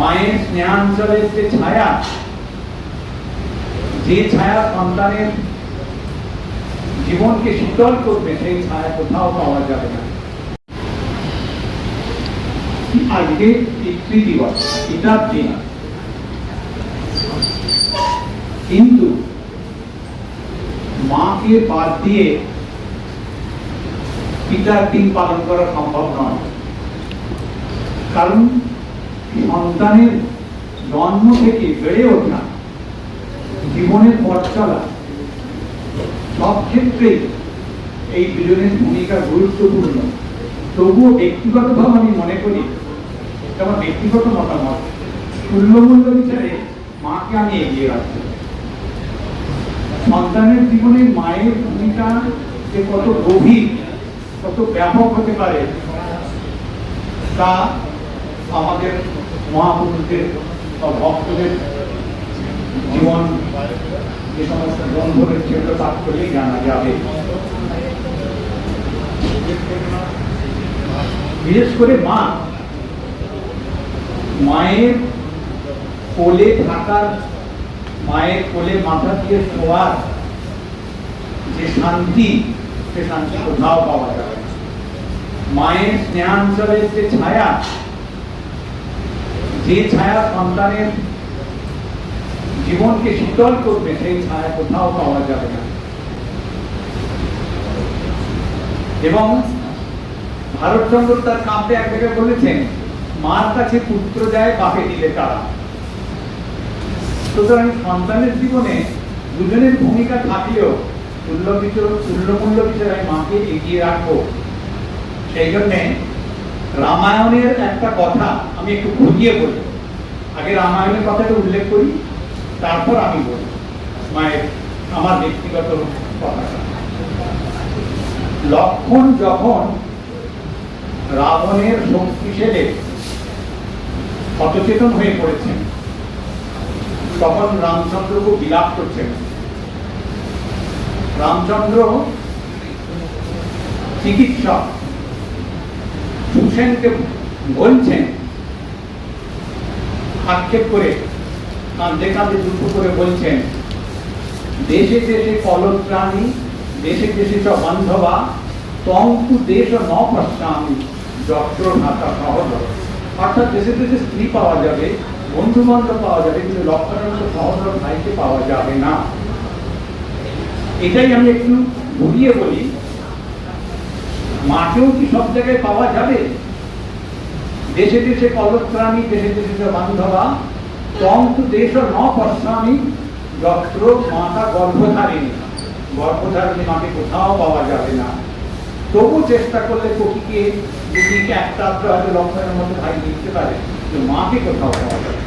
মায়ের স্নেহাঞ্চলের যে ছায়া যে ছায়া সন্তানের জীবনকে শীতল করবে, সেই ছায়া কোথাও পাওয়া যাবে না। আজকে পিতৃ দিবস পিতার দিন কিন্তু মাকে বাদ দিয়ে পিতার দিন পালন করা সম্ভব নয়। কারণ সন্তানের জন্ম থেকে বেড়ে ওঠা, জীবনের পথ চলা, সব ক্ষেত্রেই এই দুজনের ভূমিকা গুরুত্বপূর্ণ। তবুও ব্যক্তিগতভাবে আমি মনে করি আমার ব্যক্তিগত মতামত, তুল্যমূল্য বিচারে মাকে আমি এগিয়ে রাখব। সন্তানের জীবনে মায়ের ভূমিকা যে কত গভীর, কত ব্যাপক হতে পারে, তা আমাদের মহাপুরুষদের ভক্তদের জীবন যে সমস্ত গ্রন্থের সেগুলো পাঠ করলেই জানা যাবে বিশেষ করে মা মায়ের কোলে থাকার, মায়ের কোলে মাথা দিয়ে শোয়ার যে শান্তি, সে শান্তি কোথাও পাওয়া যাবে। মায়ের স্নেহাঞ্চলের যে ছায়া যে ছায়া সন্তানের জীবনকে শীতল করবে, সেই ছায়া কোথাও পাওয়া যাবে না। এবং ভারতচন্দ্র তার কাব্যে এক জায়গায় বলেছেন, মার কাছে পুত্র যায়, বাপে দিলে তারা। সুতরাং সন্তানের জীবনে দুজনের ভূমিকা থাকলেও তুল্য বিচার তুল্যমূল্য বিচারে মাকে এগিয়ে রাখব। সেই জন্যে রামায়ণের একটা কথা আমি একটু ঘুরিয়ে বলি। আগে রামায়ণের কথাটা উল্লেখ করি, তারপর আমি বলি। মায়ের, আমার ব্যক্তিগত কথাটা। লক্ষণ যখন রাবণের শক্তি শক্তিশালে সচেতন হয়ে পড়েছেন, তখন রামচন্দ্রকে বিলাপ করছেন। রামচন্দ্র চিকিৎসক। সুসেনকে বলছেন। আক্ষেপ করে কাঁদে কাঁদে দুঃখ করে বলছেন, দেশে দেশে কলত্রাণী দেশে দেশে চ বান্ধবা তন্তু দেশ ন পশ্চামি যত্র ভাতা সহজ অর্থাৎ দেশে দেশে স্ত্রী পাওয়া যাবে, বন্ধু বান্ধব পাওয়া যাবে, কিন্তু লক্ষণের মতো সহজ ভাইকে পাওয়া যাবে না। এটাই আমি একটু ঘুরিয়ে বলি, মাকেও কি সব জায়গায় পাওয়া যাবে? দেশে দেশে কলত্রাণী দেশে দেশে বান্ধবা, তন্তু, দেশ ন পশ্চামি যত্র মাতা গর্ভধারিণী গর্ভধারিণী মাকে কোথাও পাওয়া যাবে না তবু চেষ্টা করলে কপিকে যদি একটা আধটা হয়তো লক্ষণের মতো ভাই লিখতে পারে, কিন্তু মাকে কোথাও পাওয়া যাবে।